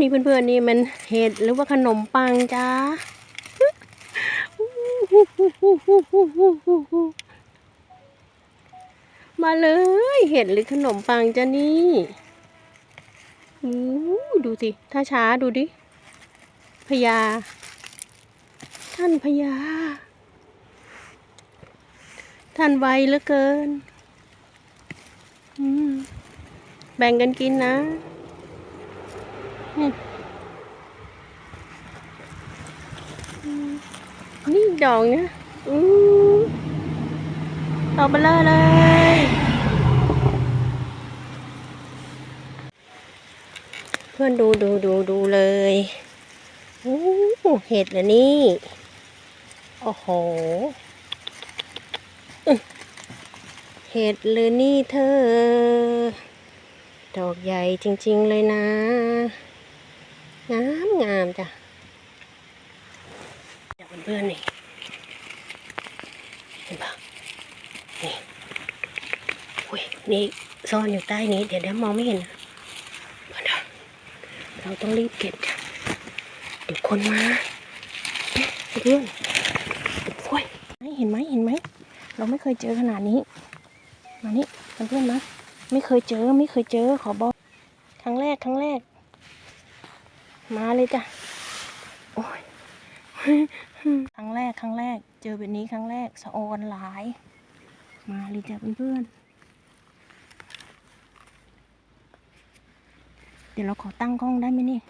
นี่เพื่อนๆนี่มันเห็ดหรือว่าขนมปังจ้ามาเลยเห็ดหรือขนมปังจ้านี่อดูสิ ถ้าช้าดูดิพญาท่านพญาท่านไวเหลือเกิน แบ่งกันกินนะ นี่นี่ดอกนี่ยอู้ดอกเบลอเลย เพื่อนดูดูดูดูเลยโอ้เห็ดเหรอนี่ โอ้โห เห็ดเลยนี่เธอ ดอกใหญ่จริง ๆ เลยนะ งามงามจ้ะเดี๋ยวเพื่อนๆนี่เห็นปะนี่อุ้ยนี่ซ่อนอยู่ใต้นี้ เดี๋ยวเดี๋ยวมองไม่เห็นนะเพื่อะเราต้องรีบเก็บจ้ะเดี๋ยวคนมาเอ๊ะเพื่อนโอ้ยเห็นไหมเห็นไหม เราไม่เคยเจอขนาดนี้ มานี่เพื่อนๆมาไม่เคยเจอไม่เคยเจอขอบอกครั้งแรกครั้งแรก มาเลยจ้ะ โอ้ย ครั้งแรก ครั้งแรก เจอแบบนี้ครั้งแรกสะออนหลาย มาเลยจ้ะเพื่อนๆ เดี๋ยวเราขอตั้งกล้องได้ไหมนี่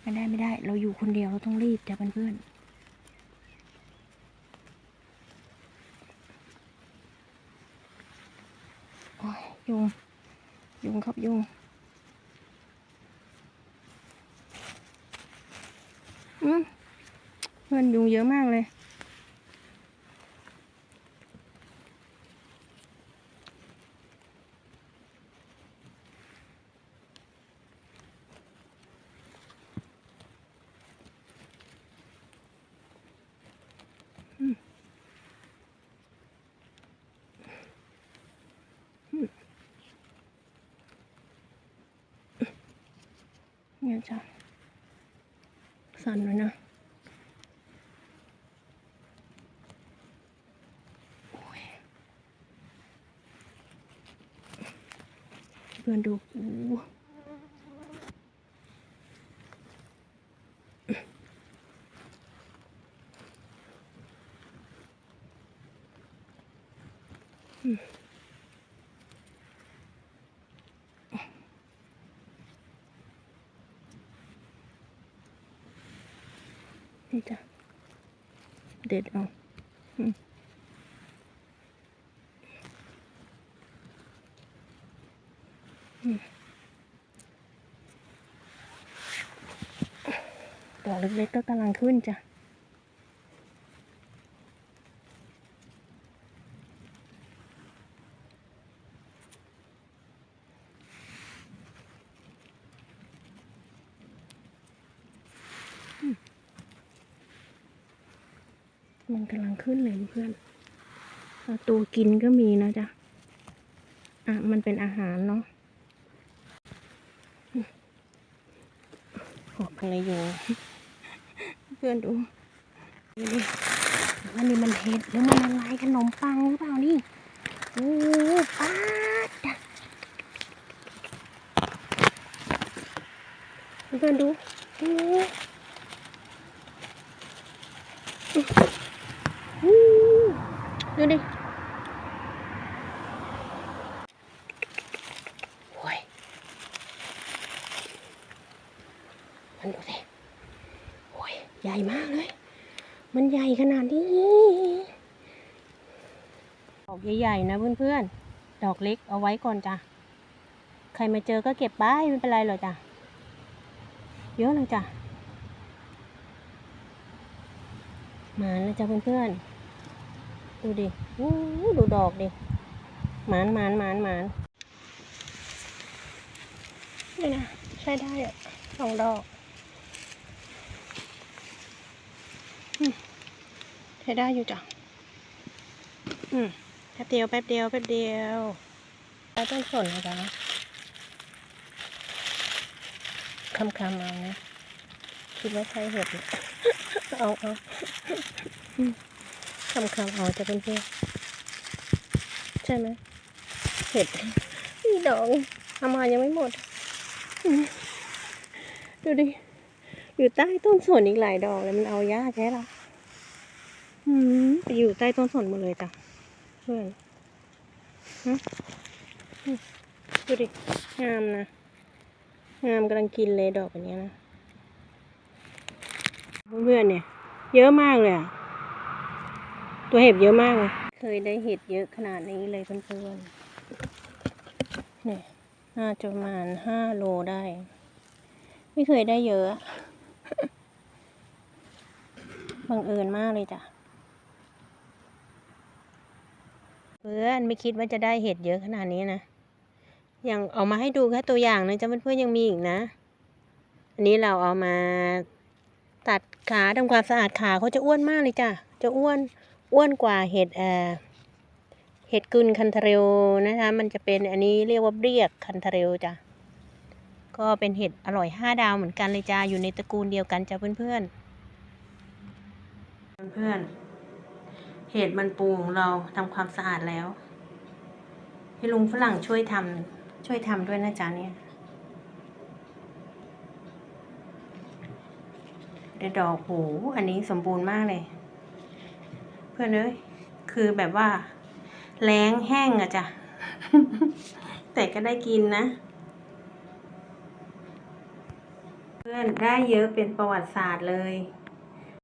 ไม่ได้ไม่ได้ เราอยู่คนเดียวเราต้องรีบจ้ะเพื่อนๆโอ้ยยุงยุงครับยุง อืมเพื่อนยุงเยอะมากเลยเนี่ยจ้ะสั่นเลยนะโอ้ยเพื่อนดูอู้อืมนี่จ้ะเด็ดเอาอืมอืม ดอกเล็กๆก็กำลังขึ้นจ้ะมันกำลังขึ้นเลยเพื่อน ตัวกินก็มีนะจ๊ะ อะ มันเป็นอาหารเนาะ หอบอะไรอยู่ เพื่อนดูดูดิอันนี้มันเห็ดหรือมันอะไรขนมปังหรือเปล่านี่โอ้ป้าดเพื่อนดูโอ้ดูดิโอ้ย มันดูสิโอ้ยใหญ่มากเลย มันใหญ่ขนาดนี้ดอกใหญ่ๆนะเพื่อนๆ ดอกเล็กเอาไว้ก่อนจ้ะ ใครมาเจอก็เก็บไปไม่เป็นไรหรอกจ้ะ เยอะเลยจ้ะ มาแล้วจ้ะเพื่อนๆ ดูดิอู้ดูดอกดิหมานหมานหมานหมานนี่นะใช้ได้อะสองดอกอืมใช้ได้อยู่จ้ะ อืมแป๊บเดียวแป๊บเดียวแป๊บเดียวแล้วต้นสนนะจ๊ะคำคำๆเอานะคิดว่าใช่เห็ดไหมเอาเอาอืมคำคำๆเอาจะเป็นเพื่อนใช่ไหมเห็ดนี่ดอกเอามายังไม่หมดอืมดูดิ อยู่ใต้ต้นสนอีกหลายดอกเลยมันเอายากแค่ละอืม ไปอยู่ใต้ต้นสนหมดเลยจ้ะเพื่อนฮะดูดิ งามนะ งามกำลังกินเลยดอกแบบนี้นะ เพื่อนๆเนี่ย เยอะมากเลยอะตัวเห็บเยอะมากเลย เคยได้เห็ดเยอะขนาดนี้เลยเพื่อนๆเนี่ยน่าจะประมาณห้าโลได้ ไม่เคยได้เยอะ บังเอิญมากเลยจ้ะ เพื่อนไม่คิดว่าจะได้เห็ดเยอะขนาดนี้นะยังเอามาให้ดูแค่ตัวอย่างนะจ๊ะเพื่อนๆยังมีอีกนะ อันนี้เราเอามาตัดขาทำความสะอาดขาเขาจะอ้วนมากเลยจ้ะจะอ้วนอ้วนกว่าเห็ดเอ่อเห็ดกุนคันเทเรลนะคะ มันจะเป็นอันนี้เรียกว่าเรียกคันเทเรลจ้ะก็เป็นเห็ดอร่อยห้าดาวเหมือนกันเลยจ้าอยู่ในตระกูลเดียวกันจ้ะเพื่อนๆเพื่อนๆ เห็ดมันปูของเราทำความสะอาดแล้ว ให้ลุงฝรั่งช่วยทำช่วยทำด้วยนะจ๊ะเนี่ย เดดอกโหอันนี้สมบูรณ์มากเลย เพื่อนเอ้ยคือแบบว่า แล้งแห้งอะจ้ะ แต่ก็ได้กินนะ เพื่อนได้เยอะเป็นประวัติศาสตร์เลย